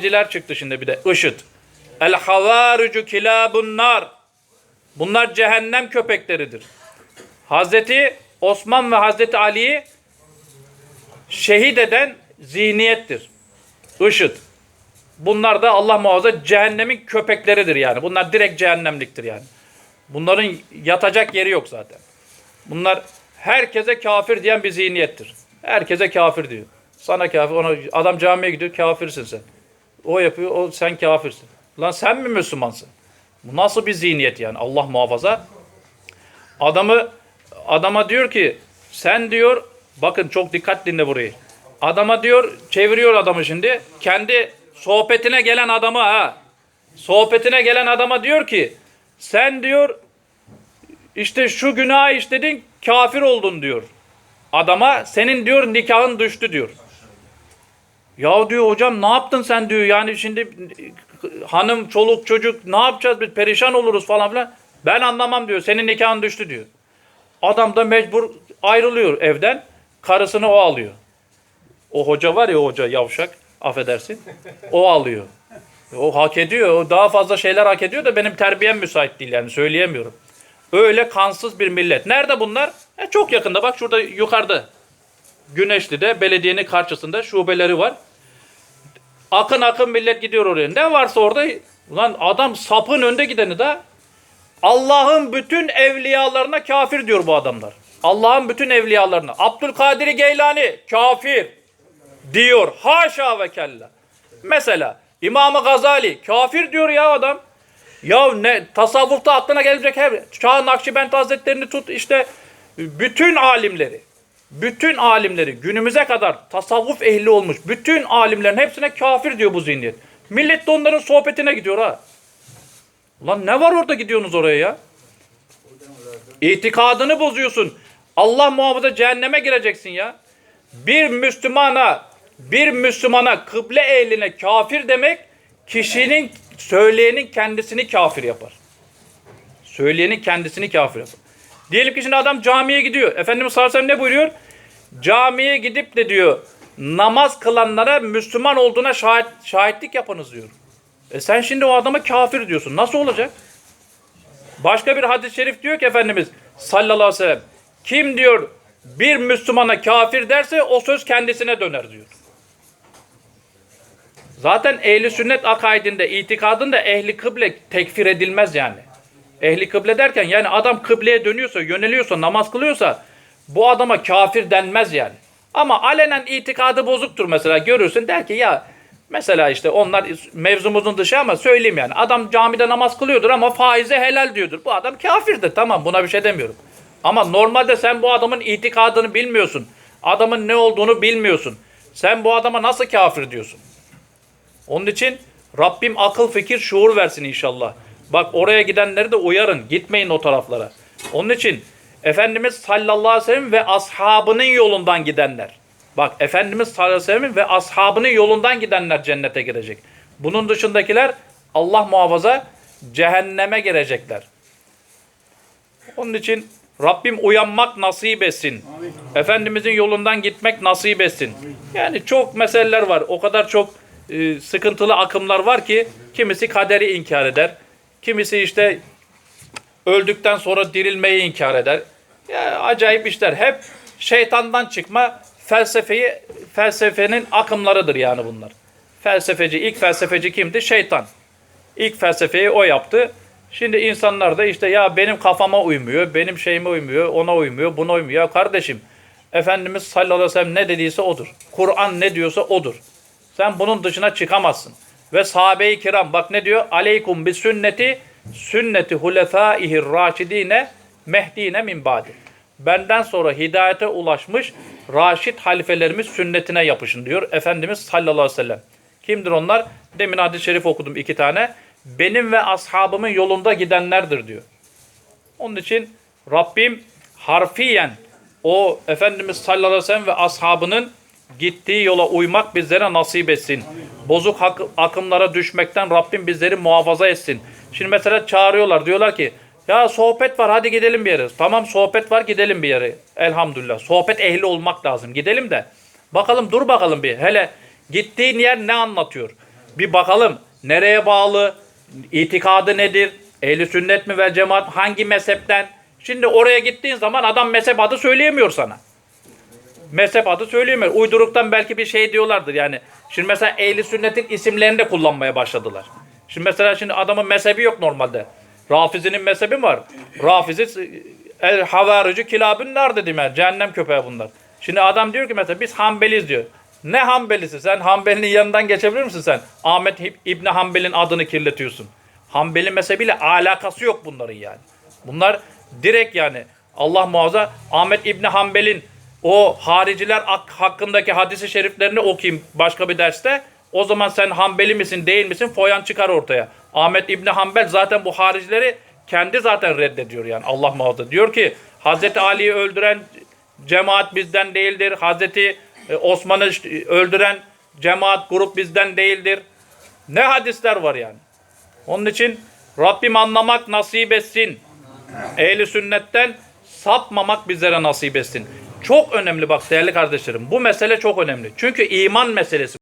Ciler çıktı şimdi bir de. IŞİD. El havaricu kilabun nar. Bunlar cehennem köpekleridir. Hazreti Osman ve Hazreti Ali'yi şehit eden zihniyettir. IŞİD. Bunlar da Allah muhafaza cehennemin köpekleridir yani. Bunlar direkt cehennemliktir yani. Bunların yatacak yeri yok zaten. Bunlar herkese kafir diyen bir zihniyettir. Herkese kafir diyor. Sana kafir, ona adam camiye gidiyor, kafirsin sen. O yapıyor, o sen kafirsin. Lan sen mi Müslümansın? Bu nasıl bir zihniyet yani? Allah muhafaza. Adamı adama diyor ki sen diyor bakın çok dikkat dinle burayı. Adama diyor çeviriyor adamı şimdi. Kendi sohbetine gelen adama ha. Sohbetine gelen adama diyor ki sen diyor işte şu günah işledin kafir oldun diyor. Adama senin diyor nikahın düştü diyor. Ya diyor hocam ne yaptın sen diyor yani şimdi hanım çoluk çocuk ne yapacağız biz perişan oluruz falan filan. Ben anlamam diyor senin nikahın düştü diyor. Adam da mecbur ayrılıyor evden karısını o alıyor. O hoca var ya hoca yavşak affedersin o alıyor. O hak ediyor o daha fazla şeyler hak ediyor da benim terbiyem müsait değil yani söyleyemiyorum. Öyle kansız bir millet. Nerede bunlar? E çok yakında bak şurada yukarıda. Güneşli'de belediyenin karşısında şubeleri var. Akın akın millet gidiyor oraya. Ne varsa orada ulan adam sapın önde gideni de Allah'ın bütün evliyalarına kafir diyor bu adamlar. Allah'ın bütün evliyalarına. Abdülkadir Geylani kafir diyor. Haşa ve kella. Mesela İmam-ı Gazali kafir diyor ya adam. Ya ne tasavvufta aklına gelecek her Çağ Nakşibend Hazretlerini tut işte bütün alimleri bütün alimleri günümüze kadar tasavvuf ehli olmuş bütün alimlerin hepsine kafir diyor bu zihniyet. Millet de onların sohbetine gidiyor ha. Ulan ne var orada gidiyorsunuz oraya ya? İtikadını bozuyorsun. Allah muhafaza cehenneme gireceksin ya. Bir Müslümana bir Müslümana kıble ehline kafir demek kişinin söyleyenin kendisini kafir yapar. Söyleyenin kendisini kafir yapar. Diyelim ki şimdi adam camiye gidiyor. Efendimiz sallallahu aleyhi ne buyuruyor? Camiye gidip de diyor namaz kılanlara Müslüman olduğuna şahit, şahitlik yapınız diyor. E sen şimdi o adama kafir diyorsun. Nasıl olacak? Başka bir hadis-i şerif diyor ki Efendimiz sallallahu aleyhi ve sellem kim diyor bir Müslümana kafir derse o söz kendisine döner diyor. Zaten ehli sünnet akaidinde, itikadında ehli kıble tekfir edilmez yani. Ehli kıble derken yani adam kıbleye dönüyorsa, yöneliyorsa, namaz kılıyorsa bu adama kafir denmez yani. Ama alenen itikadı bozuktur mesela görürsün der ki ya mesela işte onlar mevzumuzun dışı ama söyleyeyim yani. Adam camide namaz kılıyordur ama faize helal diyordur. Bu adam kafirdir tamam buna bir şey demiyorum. Ama normalde sen bu adamın itikadını bilmiyorsun. Adamın ne olduğunu bilmiyorsun. Sen bu adama nasıl kafir diyorsun? Onun için Rabbim akıl fikir şuur versin inşallah. Bak oraya gidenleri de uyarın. Gitmeyin o taraflara. Onun için Efendimiz sallallahu aleyhi ve sellem ve ashabının yolundan gidenler. Bak Efendimiz sallallahu aleyhi ve sellem ve ashabının yolundan gidenler cennete girecek. Bunun dışındakiler Allah muhafaza cehenneme girecekler. Onun için Rabbim uyanmak nasip etsin. Efendimizin yolundan gitmek nasip etsin. Yani çok meseleler var. O kadar çok e, sıkıntılı akımlar var ki kimisi kaderi inkar eder. Kimisi işte öldükten sonra dirilmeyi inkar eder. Ya acayip işler. Hep şeytandan çıkma felsefeyi felsefenin akımlarıdır yani bunlar. Felsefeci ilk felsefeci kimdi? Şeytan. İlk felsefeyi o yaptı. Şimdi insanlar da işte ya benim kafama uymuyor, benim şeyime uymuyor, ona uymuyor, buna uymuyor. Ya kardeşim Efendimiz sallallahu aleyhi ve sellem ne dediyse odur. Kur'an ne diyorsa odur. Sen bunun dışına çıkamazsın. Ve sahabe-i kiram bak ne diyor? Aleykum bis sünneti sünneti hulefâihir raşidine mehdine min ba'di. Benden sonra hidayete ulaşmış raşid halifelerimiz sünnetine yapışın diyor Efendimiz sallallahu aleyhi ve sellem. Kimdir onlar? Demin hadis-i şerif okudum iki tane. Benim ve ashabımın yolunda gidenlerdir diyor. Onun için Rabbim harfiyen o Efendimiz sallallahu aleyhi ve sellem ve ashabının gittiği yola uymak bizlere nasip etsin. Bozuk akımlara düşmekten Rabbim bizleri muhafaza etsin. Şimdi mesela çağırıyorlar diyorlar ki ya sohbet var hadi gidelim bir yere. Tamam sohbet var gidelim bir yere. Elhamdülillah. Sohbet ehli olmak lazım. Gidelim de. Bakalım dur bakalım bir. Hele gittiğin yer ne anlatıyor? Bir bakalım nereye bağlı, itikadı nedir, ehli sünnet mi ve cemaat hangi mezhepten? Şimdi oraya gittiğin zaman adam mezhep adı söyleyemiyor sana. Mezhep adı söyleyemiyor. Uyduruktan belki bir şey diyorlardır yani. Şimdi mesela ehli sünnetin isimlerini de kullanmaya başladılar. Şimdi mesela şimdi adamın mezhebi yok normalde. Rafizi'nin mezhebi var. Rafizi el havarici kilabın nar dedim yani. Cehennem köpeği bunlar. Şimdi adam diyor ki mesela biz Hanbeliyiz diyor. Ne Hanbelisi? Sen Hanbeli'nin yanından geçebilir misin sen? Ahmet İb- İbni Hanbel'in adını kirletiyorsun. Hanbeli mezhebiyle alakası yok bunların yani. Bunlar direkt yani Allah muhafaza Ahmet İbni Hanbel'in o hariciler hak- hakkındaki hadisi şeriflerini okuyayım başka bir derste. O zaman sen Hanbeli misin değil misin foyan çıkar ortaya. Ahmet İbni Hanbel zaten bu haricileri kendi zaten reddediyor yani Allah muhafaza. Diyor ki Hazreti Ali'yi öldüren cemaat bizden değildir. Hazreti e, Osman'ı işte, öldüren cemaat grup bizden değildir. Ne hadisler var yani. Onun için Rabbim anlamak nasip etsin. Ehli sünnetten sapmamak bizlere nasip etsin. Çok önemli bak değerli kardeşlerim. Bu mesele çok önemli. Çünkü iman meselesi.